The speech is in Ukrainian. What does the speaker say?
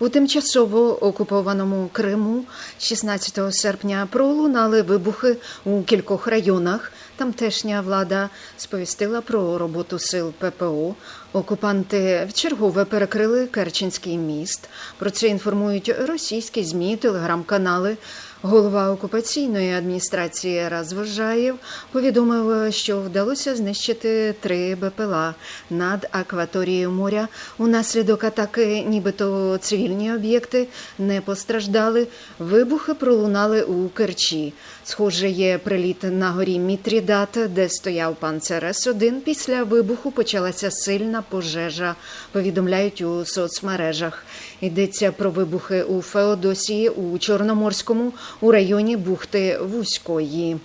У тимчасово окупованому Криму 16 серпня пролунали вибухи у кількох районах. Тамтешня влада сповістила про роботу сил ППО. Окупанти вчергове перекрили Керченський міст. Про це інформують російські змі, телеграм-канали. Голова окупаційної адміністрації Розвожаєв повідомив, що вдалося знищити три БПЛА над акваторією моря. Унаслідок атаки, нібито цивільні об'єкти не постраждали. Вибухи пролунали у Керчі. Схоже, є приліт на горі Мітрідат, де стояв пан Церес 1 Після вибуху почалася сильна пожежа. Повідомляють у соцмережах. Йдеться про вибухи у Феодосії у Чорноморському у районі бухти Вузької.